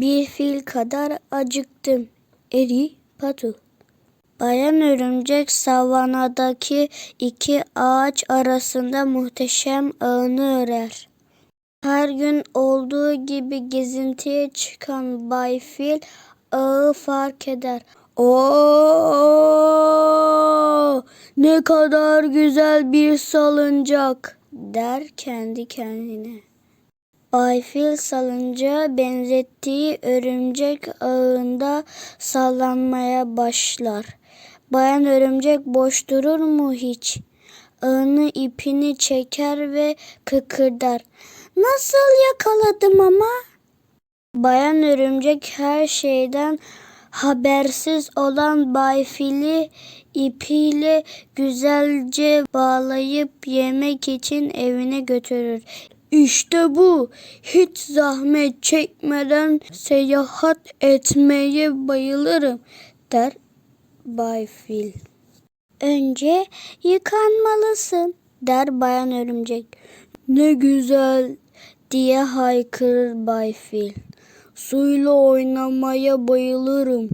Bir fil kadar acıktım. Eri patu. Bayan örümcek savanadaki iki ağaç arasında muhteşem ağını örer. Her gün olduğu gibi gezintiye çıkan Bay Fil ağı fark eder. Oo, ne kadar güzel bir salıncak der kendi kendine. Bay Fil salıncağa benzettiği örümcek ağında sallanmaya başlar. Bayan örümcek boş durur mu hiç? Ağını ipini çeker ve kıkırdar. Nasıl yakaladım ama? Bayan örümcek her şeyden habersiz olan Bay Fil'i ipiyle güzelce bağlayıp yemek için evine götürür. İşte bu. Hiç zahmet çekmeden seyahat etmeye bayılırım der Bay Fil. Önce yıkanmalısın der Bayan Örümcek. Ne güzel diye haykırır Bay Fil. Suyla oynamaya bayılırım.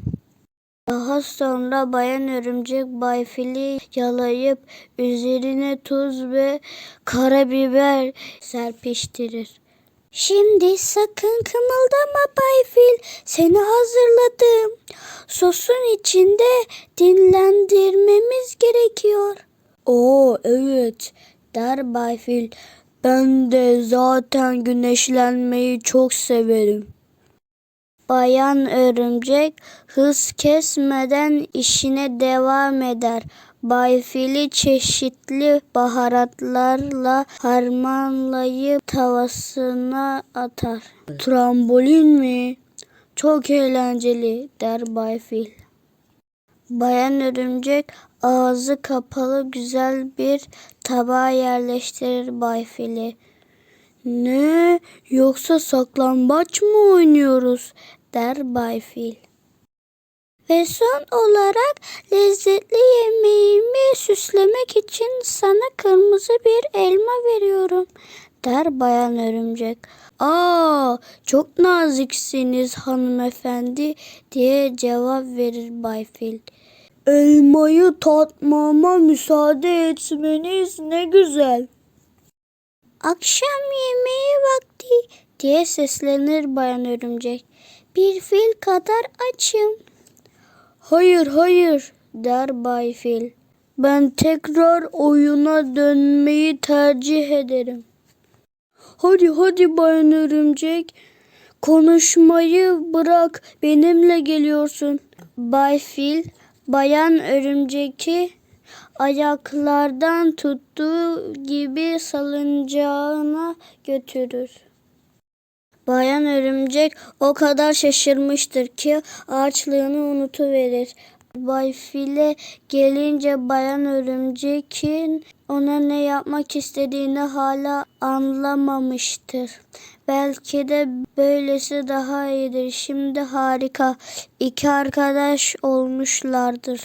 Daha sonra Bayan Örümcek Bay Fil'i yalayıp üzerine tuz ve karabiber serpiştirir. Şimdi sakın kımıldama Bay Fil. Seni hazırladım. Sosun içinde dinlendirmemiz gerekiyor. Oo evet der Bay Fil. Ben de zaten güneşlenmeyi çok severim. Bayan örümcek hız kesmeden işine devam eder. Bay Fil'i çeşitli baharatlarla harmanlayıp tavasına atar. Trambolin mi? Çok eğlenceli der Bay Fil. Bayan örümcek ağzı kapalı güzel bir tabağa yerleştirir Bay Fil'i. Ne? Yoksa saklambaç mı oynuyoruz? Der Bay Fil. Ve son olarak lezzetli yemeğimi süslemek için sana kırmızı bir elma veriyorum der Bayan Örümcek. Aa, çok naziksiniz hanımefendi diye cevap verir Bay Fil. Elmayı tatmama müsaade etmeniz ne güzel. Akşam yemeği vakti diye seslenir Bayan Örümcek. Bir fil kadar açım. Hayır hayır der Bay Fil. Ben tekrar oyuna dönmeyi tercih ederim. Hadi hadi Bayan Örümcek. Konuşmayı bırak benimle geliyorsun. Bay Fil Bayan Örümcek'i ayaklardan tuttuğu gibi salıncağına götürür. Bayan örümcek o kadar şaşırmıştır ki ağaçlığını unutuverir. Bay File gelince bayan örümcekin ona ne yapmak istediğini hala anlamamıştır. Belki de böylesi daha iyidir. Şimdi harika. İki arkadaş olmuşlardır.